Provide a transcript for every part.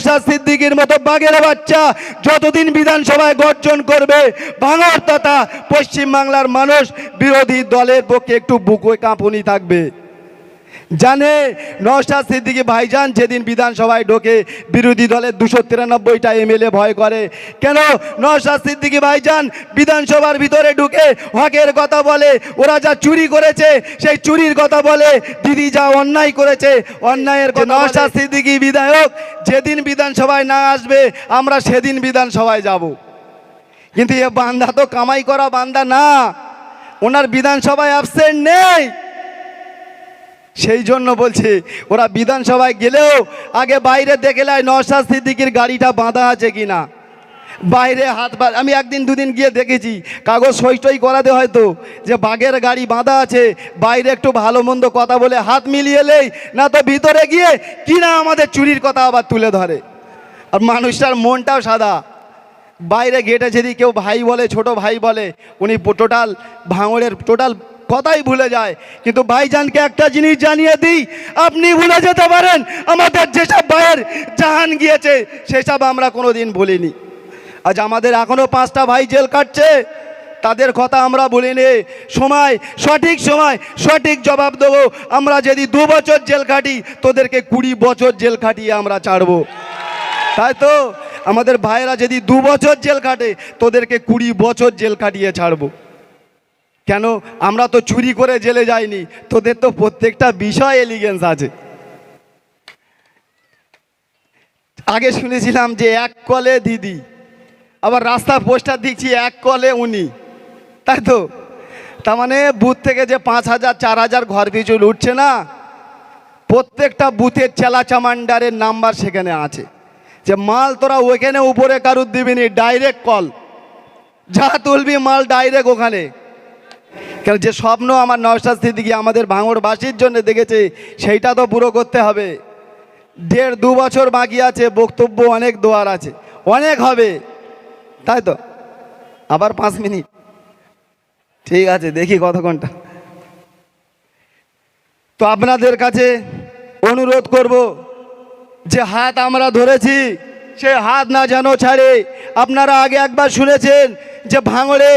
নওশাদ সিদ্দিকির মতো বাঘের বাচ্চা যতদিন বিধানসভায় গর্জন করবে, ভাঙর তথা পশ্চিমবাংলার মানুষ বিরোধী দলের পক্ষে একটু বুকে কাঁপুনি থাকবে। জানে নওশাদ সিদ্দিকী ভাইজান যেদিন বিধানসভায় ঢোকে, বিরোধী দলের দুশো তিরানব্বইটা এমএলএ ভয় করে। কেন নওশাদ সিদ্দিকী ভাইজান বিধানসভার ভিতরে ঢুকে হকের কথা বলে, ওরা যা চুরি করেছে, সেই চুরির কথা বলে, দিদি যা অন্যায় করেছে, অন্যায়ের নওশাদ সিদ্দিকী বিধায়ক, যেদিন বিধানসভায় না আসবে, আমরা সেদিন বিধানসভায় যাব। কিন্তু এ বান্দা তো কামাই করা বান্দা না। ওনার বিধানসভায় অ্যাবসেন্ট নেই। সেই জন্য বলছে, ওরা বিধানসভায় গেলেও আগে বাইরে দেখে নেয় নওশাদ সিদ্দিকির গাড়িটা বাঁধা আছে কি না বাইরে হাত বা আমি একদিন দুদিন গিয়ে দেখেছি, কাগজ সই টই করাতে হয়তো, যে বাঘের গাড়ি বাঁধা আছে, বাইরে একটু ভালো মন্দ কথা বলে হাত মিলিয়ে এলেই না তো ভিতরে গিয়ে কিনা আমাদের চুরির কথা আবার তুলে ধরে। আর মানুষটার মনটাও সাদা। বাইরে গেটে যদি কেউ ভাই বলে, ছোট ভাই বলে, উনি টোটাল ভাঙড়ের টোটাল কথাই ভুলে যায়। কিন্তু ভাইজানকে একটা জিনিস জানিয়ে দিই, আপনি ভুলে যেতে পারেন, আমাদের যেসব ভাইয়ের জাহান গিয়েছে, সেসব আমরা কোনো দিন ভুলিনি। আজ আমাদের এখনও পাঁচটা ভাই জেল কাটছে, তাদের কথা আমরা বলি নে সময়, সঠিক সময়, সঠিক জবাব দেবো। আমরা যদি দু বছর জেল খাটি তোদেরকে কুড়ি বছর জেল খাটিয়ে আমরা ছাড়বো। তাই তো? আমাদের ভাইয়েরা যদি দু বছর জেল কাটে, তোদেরকে কুড়ি বছর জেল খাটিয়ে ছাড়বো। কেন আমরা তো চুরি করে জেলে যাইনি? তোদের তো প্রত্যেকটা বিষয় এলিগেন্স আছে। আগে শুনেছিলাম যে এক কলে দিদি, আবার রাস্তা পোস্টার দিচ্ছি এক কলে উনি। তাই তো? তার মানে বুথ থেকে যে পাঁচ হাজার, চার হাজার ঘর পিছু উঠছে না? প্রত্যেকটা বুথের চেলা চামান্ডারের নাম্বার সেখানে আছে। যে মাল তোরা ওইখানে উপরে কারুর দিবিনি ডাইরেক্ট কল যা তুলবি মাল ডাইরেক্ট ওখানে। কেন যে স্বপ্ন আমার নওশাদ সিদ্দিকি আমাদের ভাঙড়বাসীর জন্য দেখেছে, সেইটা তো পুরো করতে হবে। দেড় দু বছর বাকি আছে, বক্তব্য অনেক দোয়ার আছে, অনেক হবে। তাই তো? আবার পাঁচ মিনিট। ঠিক আছে, দেখি কত ঘণ্টা তো আপনাদের কাছে অনুরোধ করব যে হাত আমরা ধরেছি, সে হাত না যেন ছাড়ে। আপনারা আগে একবার শুনেছেন যে ভাঙড়ে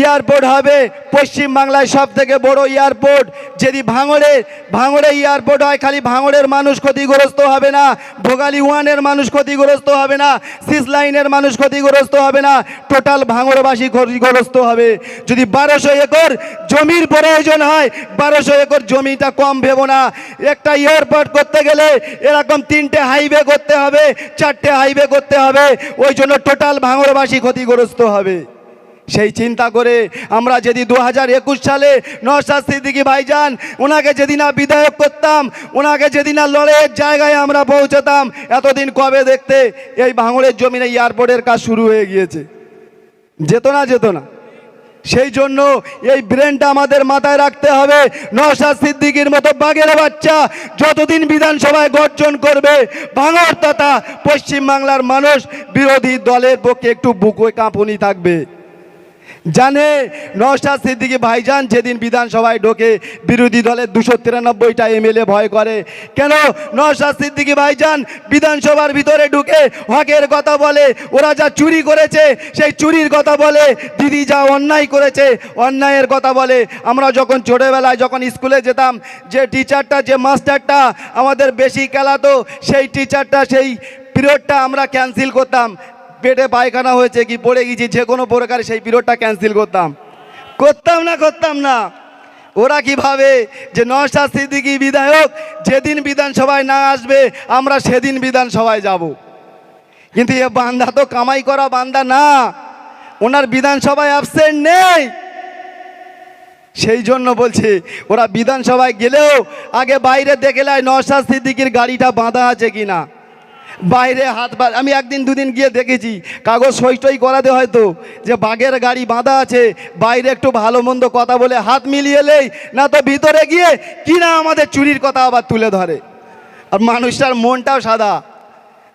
এয়ারপোর্ট হবে, পশ্চিম বাংলায় সব থেকে বড় এয়ারপোর্ট। যদি ভাঙড়ে ভাঙড়ে এয়ারপোর্ট হয়, খালি ভাঙড়ের মানুষ ক্ষতিগ্রস্ত হবে না, ভোগালী ওয়ানের মানুষ ক্ষতিগ্রস্ত হবে না সিস লাইনের মানুষ ক্ষতিগ্রস্ত হবে না, টোটাল ভাঙড়বাসী ক্ষতিগ্রস্ত হবে। যদি বারোশো একর জমির প্রয়োজন হয়, বারোশো একর জমিটা কম ভেবো না। একটা এয়ারপোর্ট করতে গেলে এরকম তিনটে হাইওয়ে করতে হবে, চারটে হাইওয়ে করতে হবে, ওই জন্য টোটাল ভাঙড়বাসী ক্ষতিগ্রস্ত হবে। সেই চিন্তা করে আমরা যদি দু হাজার একুশ সালে নওশাদ সিদ্দিকি ভাইজান, ওনাকে যদি না বিধায়ক করতাম, ওনাকে যদি না লড়াইয়ের জায়গায় আমরা পৌঁছতাম, এতদিন কবে দেখতে এই ভাঙড়ের জমিনে এয়ারপোর্টের কাজ শুরু হয়ে গিয়েছে। যেত না যেত না। সেই জন্য এই ব্রেনটা আমাদের মাথায় রাখতে হবে, নওশাদ সিদ্দিকির মতো বাঘের বাচ্চা যতদিন বিধানসভায় গর্জন করবে ভাঙর তথা পশ্চিমবাংলার মানুষ বিরোধী দলের পক্ষে একটু বুকে কাঁপুনি থাকবে। জানে নওশাদ সিদ্দিকী ভাইজান যেদিন বিধানসভায় ঢোকে, বিরোধী দলের দুশো তিরানব্বইটা এমএলএ ভয় করে। কেন নওশাদ সিদ্দিকী ভাইজান বিধানসভার ভিতরে ঢুকে হকের কথা বলে, ওরা যা চুরি করেছে, সেই চুরির কথা বলে, দিদি যা অন্যায় করেছে, অন্যায়ের কথা বলে। আমরা যখন ছোটোবেলায় যখন স্কুলে যেতাম, যে টিচারটা যে মাস্টারটা আমাদের বেশি খেলাতো, সেই টিচারটা সেই পিরিয়ডটা আমরা ক্যান্সেল করতাম। পেটে পায়খানা হয়েছে কি, পড়ে গেছি, যে কোনো প্রকারে সেই পিরিয়ডটা ক্যান্সেল করতাম। করতাম না করতাম না। ওরা কি ভাবে যে নওশাদ সিদ্দিকি বিধায়ক, যেদিন বিধানসভায় না আসবে, আমরা সেদিন বিধানসভায় যাব। কিন্তু এ বান্দা তো কামাই করা বান্দা না। ওনার বিধানসভায় অ্যাবসেন্ট নেই। সেই জন্য বলছে, ওরা বিধানসভায় গেলেও আগে বাইরে দেখে নেয় নওশাদ সিদ্দিকির গাড়িটা বাঁধা আছে কিনা। বাইরে হাত বা আমি একদিন দুদিন গিয়ে দেখেছি, কাগজ সই টই করাতে হয়তো, যে বাঘের গাড়ি বাঁধা আছে, বাইরে একটু ভালো মন্দ কথা বলে হাত মিলিয়ে এলেই না তো ভিতরে গিয়ে কিনা আমাদের চুরির কথা আবার তুলে ধরে। আর মানুষটার মনটাও সাদা।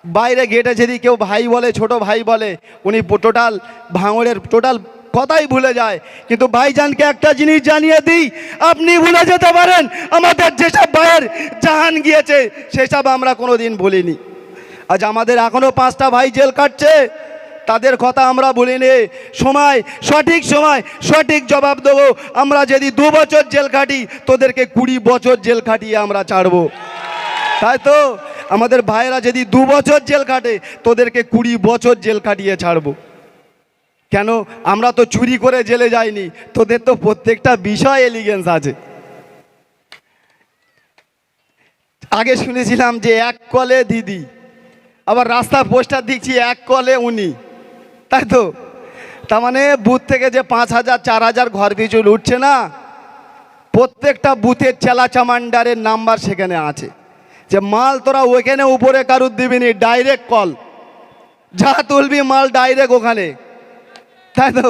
বাইরে গেটে যদি কেউ ভাই বলে, ছোট ভাই বলে, উনি টোটাল ভাঙড়ের টোটাল কথাই ভুলে যায়। কিন্তু ভাইজানকে একটা জিনিস জানিয়ে দিই, আপনি ভুলে যেতে পারেন, আমাদের যেসব ভাইয়ের জাহান গিয়েছে, সেসব আমরা কোনো দিন ভুলিনি। আজ আমাদের এখনও পাঁচটা ভাই জেল কাটছে। তাদের কথা আমরা বলিনি সময়, সঠিক সময়, সঠিক জবাব দেবো। আমরা যদি দু বছর জেল কাটি, তোদেরকে কুড়ি বছর জেল কাটিয়ে আমরা ছাড়বো। তাই তো? আমাদের ভাইয়েরা যদি দু বছর জেল কাটে, তোদেরকে কুড়ি বছর জেল কাটিয়ে ছাড়বো। কেন? আমরা তো চুরি করে জেলে যাইনি। তোদের তো প্রত্যেকটা বিষয় এলিগেন্স আছে। আগে শুনেছিলাম যে এক কলে দিদি। আবার রাস্তার পোস্টার দিচ্ছি এক কলে উনি। তাই তো? তার মানে বুথ থেকে যে পাঁচ হাজার, চার হাজার ঘর পিছু উঠছে না, প্রত্যেকটা বুথের চেলা চামান্ডারের নাম্বার সেখানে আছে। যে মাল তোরা ওইখানে উপরে কারুর দিবি নি ডাইরেক্ট কল যা তুলবি মাল ডাইরেক্ট ওখানে। তাই তো?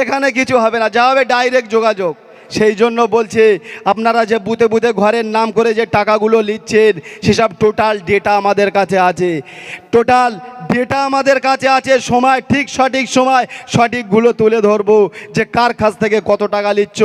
এখানে কিছু হবে না, যা হবে ডাইরেক্ট যোগাযোগ। সেই জন্য বলছে, আপনারা যে বুথে বুথে ঘরের নাম করে যে টাকাগুলো নিচ্ছেন সেসব টোটাল ডেটা আমাদের কাছে আছে। টোটাল ডেটা আমাদের কাছে আছে, সময় ঠিক সঠিক সময় সঠিকগুলো তুলে ধরবো, যে কার কাছ থেকে কত টাকা নিচ্ছ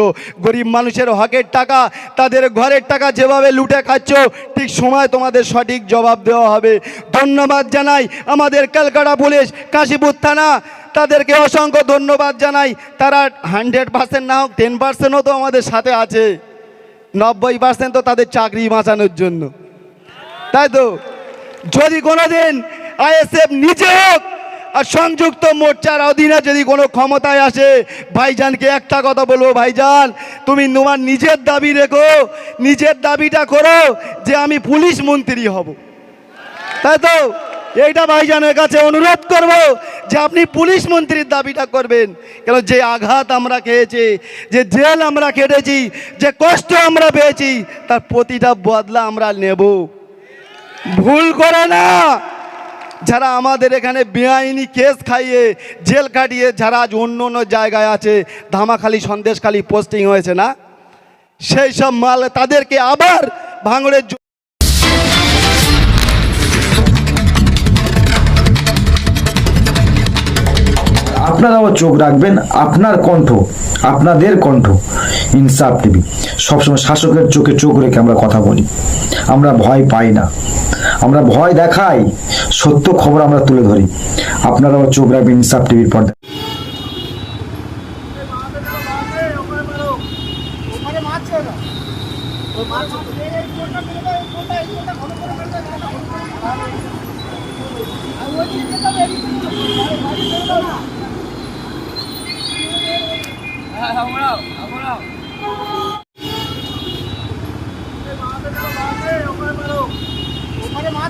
গরিব মানুষের হকের টাকা, তাদের ঘরের টাকা যেভাবে লুটে খাচ্ছ, ঠিক সময় তোমাদের সঠিক জবাব দেওয়া হবে। ধন্যবাদ জানাই আমাদের ক্যালকাটা পুলিশ, কাশীপুর থানা। তাদেরকে অসংখ্য ধন্যবাদ জানাই। তারা হান্ড্রেড পার্সেন্ট না হোক, টেন পার্সেন্টও তো আমাদের সাথে আছে। নব্বই পার্সেন্ট তো তাদের চাকরি বাঁচানোর জন্য। তাই তো? যদি কোনো দিন আইএসএফ নিজে হোক আর সংযুক্ত মোর্চার অধীনে যদি কোনো ক্ষমতায় আসে, ভাইজানকে একটা কথা বলব, ভাইজান, তুমি তোমার নিজের দাবি রেখো, নিজের দাবিটা করো যে আমি পুলিশ মন্ত্রী হব। তাই তো? এইটা ভাইজানের কাছে অনুরোধ করব যে আপনি পুলিশ মন্ত্রীর দাবিটা করবেন। কেন যে আঘাত আমরা খেয়েছি, যে জেল আমরা কেটেছি যে কষ্ট আমরা পেয়েছি, তার প্রতিটা বদলা আমরা নেব। ভুল করে না। যারা আমাদের এখানে বেআইনি কেস খাইয়ে জেল কাটিয়ে, যারা আজ অন্য অন্য জায়গায় আছে, ধামাখালি, সন্দেশখালি পোস্টিং হয়েছে না? সেই সব মাল তাদেরকে আবার ভাঙড়ের আপনারাও চোখ রাখবেন আপনার কণ্ঠ, আপনাদের কণ্ঠ ইনসাফ টিভি। সবসময় শাসকের চোখে চোখ রেখে আমরা কথা বলি। আমরা ভয় পাই না। আমরা ভয় দেখাই, সত্য খবর আমরা তুলে ধরি। আপনারাও চোখ রাখবেন ইনসাফ টিভির পর্দা